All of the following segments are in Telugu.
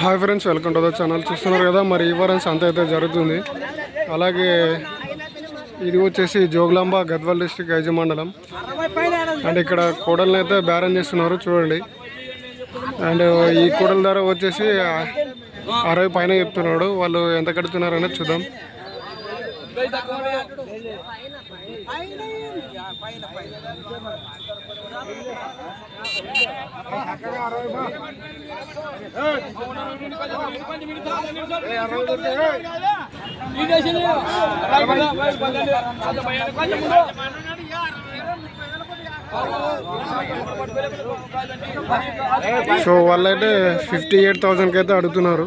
Hi friends welcome to the channel. చూస్తున్నారు కదా మరి ఈ వారం సంత అయితే జరుగుతుంది. అలాగే ఇది వచ్చేసి జోగులాంబ గద్వాల్ డిస్టిక్ ఐజీ మండలం. అండ్ ఇక్కడ కోడల్ని అయితే బేరం చేస్తున్నారు చూడండి. అండ్ ఈ కోడల ధర వచ్చేసి అరవై పైన చెప్తున్నాడు. వాళ్ళు ఎంత కడుతున్నారు అనేది చూద్దాం. సో వాళ్ళైతే ఫిఫ్టీ ఎయిట్ థౌజండ్కి అయితే అడుగుతున్నారు.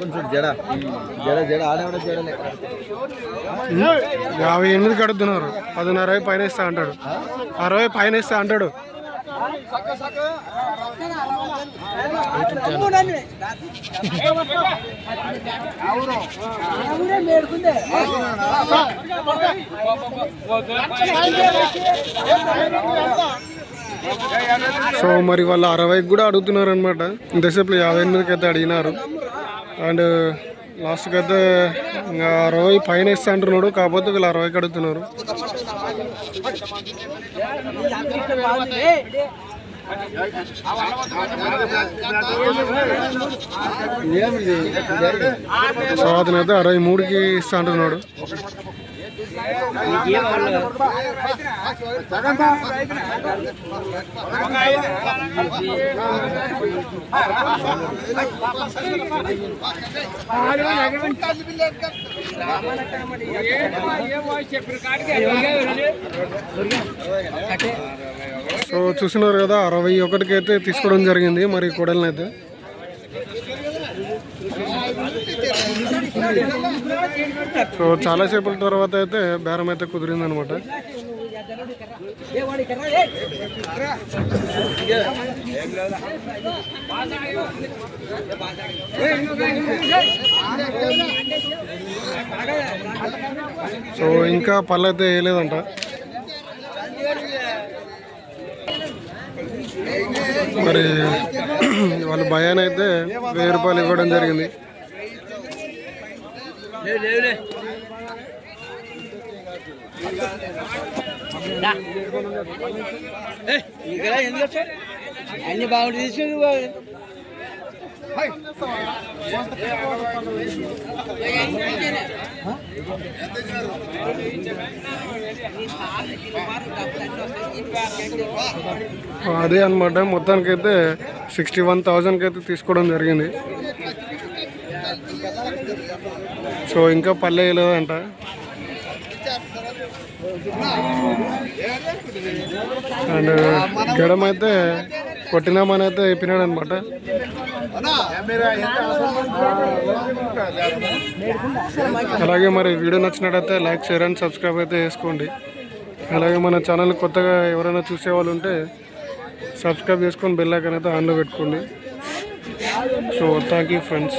కొంచెం జడ జడ జడ ఆడవిడ జడలే యాభై ఎనిమిది కడుతున్నారు. పదిన్నర అరవై పైన ఇస్తా అంటాడు. అరవై పైన ఇస్తా అంటాడు. మేడుకుందే సో మరి వాళ్ళు అరవైకి కూడా అడుగుతున్నారు అనమాట ఇంతసేపు యాభై ఎనిమిదికి అయితే అడిగినారు. అండ్ లాస్ట్కి అయితే ఇంకా అరవై పైన ఇస్తా అంటున్నాడు కాకపోతే వీళ్ళు అరవైకి అడుగుతున్నారు. సో అతను అయితే అరవై మూడుకి ఇస్తా అంటున్నాడు. సో చూస్తున్నారు కదా అరవై ఒకటికి అయితే తీసుకోవడం జరిగింది మరి కోడల్ని అయితే సో చాలా తర్వాత అయితే బేరం అయితే కుదిరింది అనమాట సో ఇంకా పళ్ళు అయితే వేయలేదంట. మరి వాళ్ళ భయాన్ని అయితే వెయ్యి రూపాయలు ఇవ్వడం జరిగింది. ఇక్కడ ఎందుకు వచ్చారు అన్ని బాగుంటుంది తీసుకుని అదే అనమాట మొత్తానికైతే సిక్స్టీ వన్ థౌజండ్కి అయితే తీసుకోవడం జరిగింది. సో ఇంకా పల్లె లేదంట అండ్ గడం అయితే కొట్టినామని అయితే చెప్పినాడు అనమాట అలాగే మరి వీడియో నచ్చినట్టయితే లైక్ షేర్ అండ్ సబ్స్క్రైబ్ అయితే చేసుకోండి. అలాగే మన ఛానల్ కొత్తగా ఎవరైనా చూసే వాళ్ళు ఉంటే సబ్స్క్రైబ్ చేసుకొని బెల్ ఐకాన్ అయితే ఆన్లో పెట్టుకోండి. So thank you friends